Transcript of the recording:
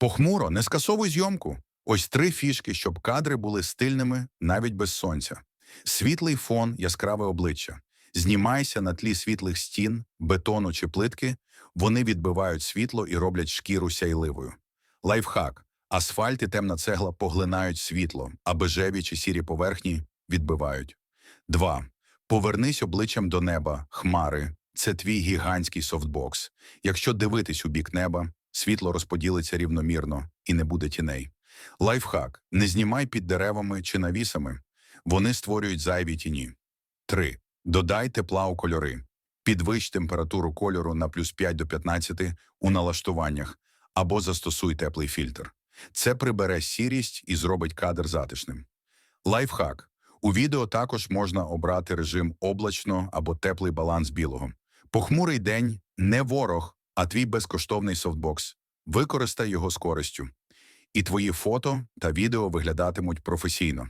Похмуро, не скасовуй зйомку. Ось три фішки, щоб кадри були стильними навіть без сонця. Світлий фон, яскраве обличчя. Знімайся на тлі світлих стін, бетону чи плитки. Вони відбивають світло і роблять шкіру сяйливою. Лайфхак. Асфальт і темна цегла поглинають світло, а бежеві чи сірі поверхні відбивають. 2. Повернись обличчям до неба, хмари. Це твій гігантський софтбокс. Якщо дивитись у бік неба, світло розподілиться рівномірно і не буде тіней. Лайфхак. Не знімай під деревами чи навісами. Вони створюють зайві тіні. 3. Додай тепла у кольори. Підвищ температуру кольору на плюс 5 до 15 у налаштуваннях або застосуй теплий фільтр. Це прибере сірість і зробить кадр затишним. Лайфхак. У відео також можна обрати режим облачно або теплий баланс білого. Похмурий день не ворог, а твій безкоштовний софтбокс. Використай його з користю. І твої фото та відео виглядатимуть професійно.